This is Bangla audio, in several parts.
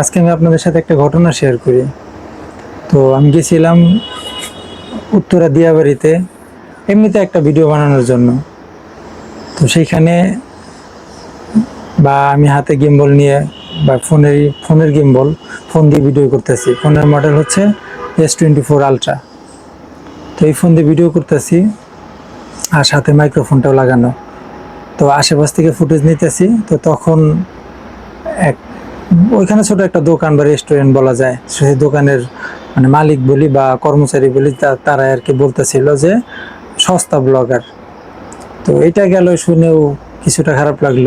আজকে আমি আপনাদের সাথে একটা ঘটনা শেয়ার করি। তো আমি গেছিলাম উত্তরা দিয়াবাড়িতে, এমনিতে একটা ভিডিও বানানোর জন্য। তো সেইখানে বা আমি হাতে গিম্বল নিয়ে বা ফোনের ফোনের গিম্বল ফোন দিয়ে ভিডিও করতেছি। ফোনের মডেল হচ্ছে এস টোয়েন্টি ফোর আলট্রা তো এই ফোন দিয়ে ভিডিও করতেছি আর সাথে মাইক্রোফোনটাও লাগানো। তো আশেপাশ থেকে ফুটেজ নিতেছি। তো তখন এক ওইখানে ছোট একটা দোকান বা রেস্টুরেন্ট বলা যায়। সেই দোকানের মানে মালিক বলি বা কর্মচারী বলি তারা আর কি বলতেছিল যে, সস্তা ব্লগার তো এটা গেল শুনেও কিছুটা খারাপ লাগল।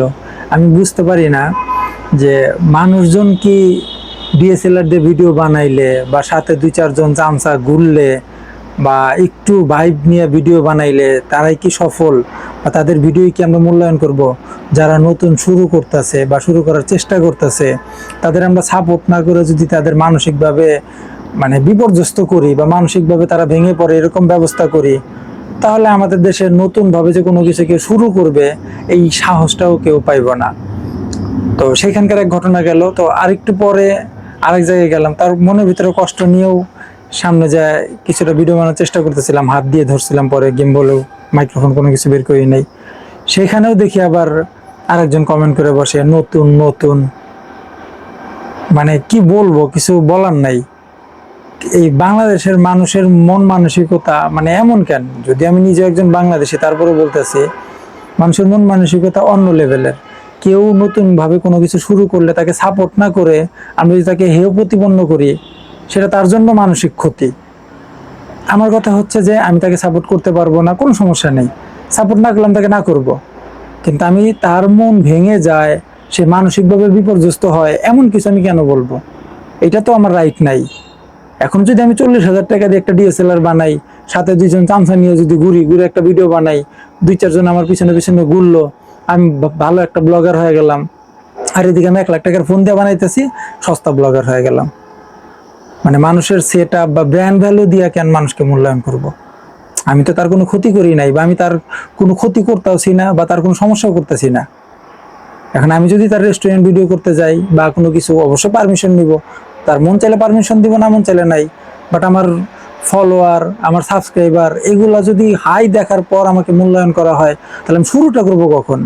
আমি বুঝতে পারি না যে মানুষজন কি ডিএসএলআর দিয়ে ভিডিও বানাইলে বা সাথে দুই চারজন চামচা ঘুরলে বা একটু ভাইব নিয়ে ভিডিও বানাইলে তারাই কি সফল বা তাদের ভিডিও কি আমরা মূল্যায়ন করব? যারা নতুন শুরু করতেছে বা শুরু করার চেষ্টা করতেছে, তাদের আমরা সাপোর্ট না করে যদি তাদের মানসিকভাবে মানে বিপর্যস্ত করি বা মানসিকভাবে তারা ভেঙে পড়ে এরকম ব্যবস্থা করি, তাহলে আমাদের দেশে নতুনভাবে যে কোনো কিছু কেউ শুরু করবে, এই সাহসটাও কেউ পাইব না। তো সেখানকার এক ঘটনা গেল, তো আরেকটু পরে আরেক জায়গায় গেলাম, তার মনের ভিতরে কষ্ট নিয়েও সামনে যায় কিছুটা ভিডিও বানানোর চেষ্টা করতেছিলাম, হাত দিয়ে ধরছিলাম, পরে গেম বলেও মাইক্রোফোন কোনো কিছু বের করি নাই। সেখানেও দেখি আবার আরেকজন কমেন্ট করে বসে, নতুন নতুন। মানে কি বলব, কিছু বলার নাই। এই বাংলাদেশের মানুষের মন মানসিকতা মানে এমন কেন? যদি আমি নিজে একজন বাংলাদেশি তারপরে বলতেছি, মানুষের মন মানসিকতা অন্য লেভেলের। কেউ নতুনভাবে কোনো কিছু শুরু করলে তাকে সাপোর্ট না করে, আমি যদি তাকে হেয় প্রতিপন্ন করি সেটা তার জন্য মানসিক ক্ষতি। আমার কথা হচ্ছে যে আমি তাকে সাপোর্ট করতে পারব না, কোনো সমস্যা নেই। সাপোর্ট না করলাম তাকে না করব। কিন্তু আমি তার মন ভেঙে যায়, সে মানসিকভাবে বিপর্যস্ত হয়, এমন কিছু আমি কেন বলব? এটা তো আমার রাইট নাই। এখন যদি আমি চল্লিশ হাজার টাকা দিয়ে একটা ডিএসএলআর বানাই, সাথে দুইজন চামচা নিয়ে যদি ঘুরি, ঘুরে একটা ভিডিও বানাই, দুই, চারজন আমার পিছনে পিছনে ঘুরলো, আমি ভালো একটা ব্লগার হয়ে গেলাম। আর এদিকে আমি এক লাখ টাকার ফোন দিয়ে বানাইতেছি, সস্তা ব্লগার হয়ে গেলাম। মানে মানুষের সেট আপ বা ব্র্যান্ড ভ্যালু দিয়ে কেন মানুষকে মূল্যায়ন করব। আমি তো তার কোনো ক্ষতি করি নাই বা আমি তার কোনো ক্ষতি করতেছি না বা তার কোনো সমস্যাও করতেছি না। এখন আমি যদি তার রেস্টুরেন্ট ভিডিও করতে যাই বা কোনো কিছু, অবশ্যই পারমিশন নিব। তার মন চাইলে পারমিশন দিব, না মন চাইলে নাই। বাট আমার ফলোয়ার আমার সাবস্ক্রাইবার এগুলা যদি হাই দেখার পর আমাকে মূল্যায়ন করা হয়, তাহলে আমি শুরুটা করব কখন?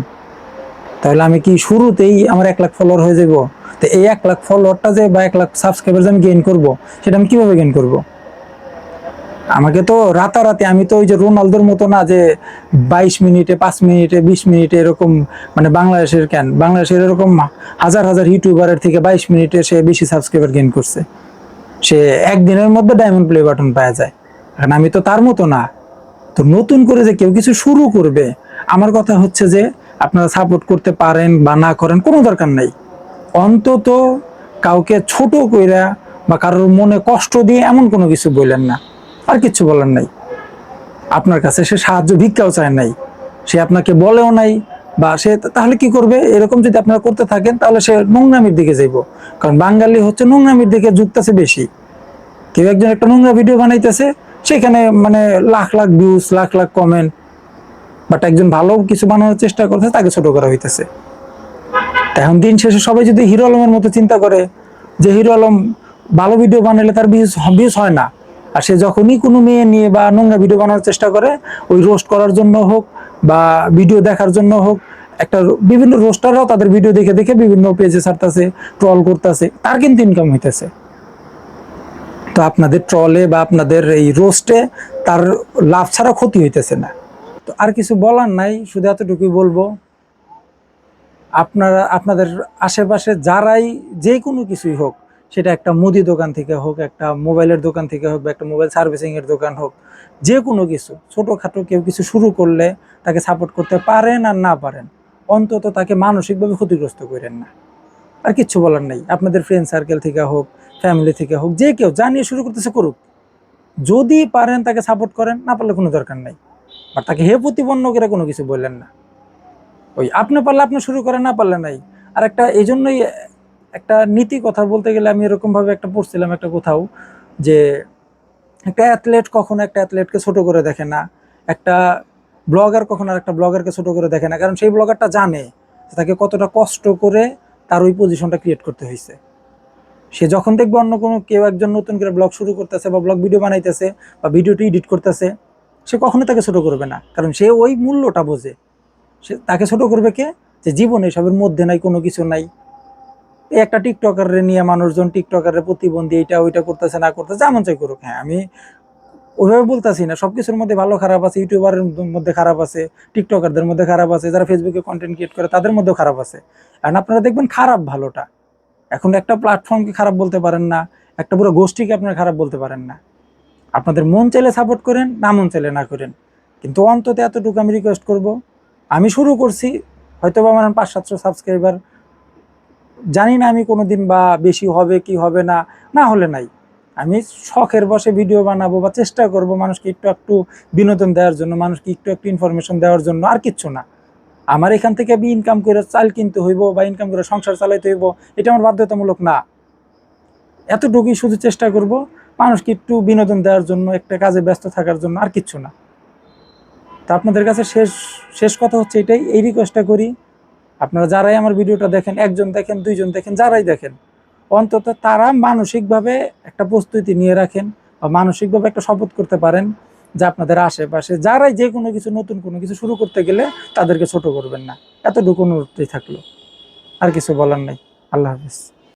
তাহলে আমি কি শুরুতেই আমার এক লাখ ফলোয়ার হয়ে যাব তো এই এক লাখ ফলোয়ারটা যে বা এক লাখ সাবস্ক্রাইবার যে আমি গেইন করব, সেটা আমি কীভাবে গেইন করব? আমাকে তো রাতারাতি, আমি তো ওই যে রোনালদোর মতো না যে বাইশ মিনিটে, পাঁচ মিনিটে, বিশ মিনিটে এরকম মানে বাংলাদেশের কেন? বাংলাদেশের এরকম হাজার হাজার ইউটিউবারের থেকে বাইশ মিনিটে সে বেশি সাবস্ক্রাইবার গেইন করছে। সে একদিনের মধ্যে ডায়মন্ড প্লে বাটন পাওয়া যায়। কারণ আমি তো তার মতো না। তো নতুন করে যে কেউ কিছু শুরু করবে, আমার কথা হচ্ছে যে আপনারা সাপোর্ট করতে পারেন বা না করেন, কোনো দরকার নাই। অন্তত কাউকে ছোট কইরা বা কারোর মনে কষ্ট দিয়ে এমন কোনো কিছু বললেন না। আর কিচ্ছু বলার নাই। আপনার কাছে সে সাহায্য ভিক্ষাও চায় নাই। সে আপনাকে বলেও নাই বা সে তাহলে কি করবে? এরকম যদি আপনারা করতে থাকেন, তাহলে সে নোংরামির দিকে যাইব। কারণ বাঙালি হচ্ছে নোংরামির দিকে যুক্তাছে বেশি। কেউ একজন একটা নোংরা ভিডিও বানাইতেছে, সেখানে মানে lakh lakh views lakh lakh comment but একজন ভালো কিছু বানানোর চেষ্টা করছে, তাকে ছোট করা হইতেছে। এখন দিন শেষে সবাই যদি হিরো আলমের মতো চিন্তা করে যে হিরো আলম ভালো ভিডিও বানালে তার ভিউজ ভিউজ হয় না, আর সে যখনই কোনো মেয়ে নিয়ে বা নোংরা ভিডিও বানানোর চেষ্টা করে, ওই রোস্ট করার জন্য হোক বা ভিডিও দেখার জন্য হোক, একটা বিভিন্ন রোস্টাররাও তাদের ভিডিও দেখে দেখে বিভিন্ন পেজে ছাড়তেছে ট্রল করতেছে, তার কিন্তু ইনকাম হইতেছে। তো আপনাদের ট্রলে বা আপনাদের এই রোস্টে তার লাভ ছাড়া ক্ষতি হইতেছে না। তো আর কিছু বলার নাই, শুধু এতটুকুই বলব, আপনারা, আপনাদের আশেপাশে যারাই যে কোনো কিছুই হোক, সেটা একটা মুদি দোকান থেকে হোক, একটা মোবাইলের দোকান থেকে হোক বা একটা মোবাইল সার্ভিসিংয়ের দোকান হোক, যে কোনো কিছু, ছোটোখাটো কেউ কিছু শুরু করলে তাকে সাপোর্ট করতে পারেন আর না পারেন, অন্তত তাকে মানসিকভাবে ক্ষতিগ্রস্ত করেন না। আর কিচ্ছু বলার নেই, আপনাদের ফ্রেন্ড সার্কেল থেকে হোক ফ্যামিলি থেকে হোক, যে কেউ যা নিয়ে শুরু করতেছে করুক। যদি পারেন তাকে সাপোর্ট করেন, না পারলে কোনো দরকার নাই। আর তাকে হে প্রতিপন্ন করে কোনো কিছু বললেন না। ওই আপনি পারলে আপনি শুরু করে না পারলে নাই। আর একটা এই জন্যই একটা নীতি কথা বলতে গেলে আমি এরকমভাবে একটা পড়ছিলাম একটা কোথাও যে একটা অ্যাথলেট কখনো একটা অ্যাথলেটকে ছোট করে দেখে না। একটা ব্লগার কখনো আর একটা ব্লগারকে ছোট করে দেখে না। কারণ সেই ব্লগারটা জানে তাকে কতটা কষ্ট করে তার ওই পজিশনটা ক্রিয়েট করতে হয়েছে সে যখন দেখবে অন্য কোনো কেউ একজন নতুন করে ব্লগ শুরু করতেছে বা ব্লগ ভিডিও বানাইতেছে বা ভিডিওটি এডিট করতেছে সে কখনোই তাকে ছোট করবে না। কারণ সে ওই মূল্যটা বোঝে। সে তাকে ছোট করবে কে? যে জীবনে এসবের মধ্যে নাই, কোনো কিছু নাই। এই একটা টিকটকারে নিয়ে মানুষজন টিকটকারের প্রতিবন্ধী, এইটা ওইটা করতেছে, না করতেছে, যেমন চাই করুক। হ্যাঁ আমি ওইভাবে বলতেছি না। সব কিছুর মধ্যে ভালো, খারাপ আছে, ইউটিউবারের মধ্যে খারাপ আছে, টিকটকারদের মধ্যে খারাপ আছে, যারা ফেসবুকে কন্টেন্ট ক্রিয়েট করে, তাদের মধ্যেও খারাপ আছে। কারণ আপনারা দেখবেন খারাপ ভালোটা। এখন একটা প্ল্যাটফর্মকে খারাপ বলতে পারেন না, একটা পুরো গোষ্ঠীকে আপনারা খারাপ বলতে পারেন না। আপনাদের মন চাইলে সাপোর্ট করেন, না মন চাইলে না করেন। কিন্তু অন্তত এতটুকু আমি রিকোয়েস্ট করব, আমি শুরু করছি হয়তো বা আমার পাঁচ সাতশো সাবস্ক্রাইবার জানি না আমি কোনো দিন বা বেশি হবে কি হবে না না হলে নাই। আমি শখের বসে ভিডিও বানাবো বা চেষ্টা করব মানুষকে একটু একটু বিনোদন দেওয়ার জন্য, মানুষকে একটু একটু ইনফরমেশন দেওয়ার জন্য, আর কিচ্ছু না। আমার এখান থেকে আমি ইনকাম করে চাল কিনতে হইব বা ইনকাম করে সংসার চালাইতে হইব, এটা আমার বাধ্যতামূলক না। এতটুকুই শুধু চেষ্টা করব। মানুষকে একটু বিনোদন দেওয়ার জন্য, একটা কাজে ব্যস্ত থাকার জন্য আর কিচ্ছু না। তা আপনাদের কাছে শেষ শেষ কথা হচ্ছে এটাই। এই রিকোয়েস্টটা করি, আপনারা যারাই আমার ভিডিওটা দেখেন, একজন দেখেন, দুইজন দেখেন, যারাই দেখেন, অন্তত তারা মানসিকভাবে একটা প্রস্তুতি নিয়ে রাখেন বা মানসিকভাবে একটা শপথ করতে পারেন যে আপনাদের আশেপাশে যারাই যে কোনো কিছু, নতুন কোনো কিছু শুরু করতে গেলে তাদেরকে ছোট করবেন না। এতটুকু অনুরোধই থাকল। আর কিছু বলার নেই। আল্লাহ হাফিজ।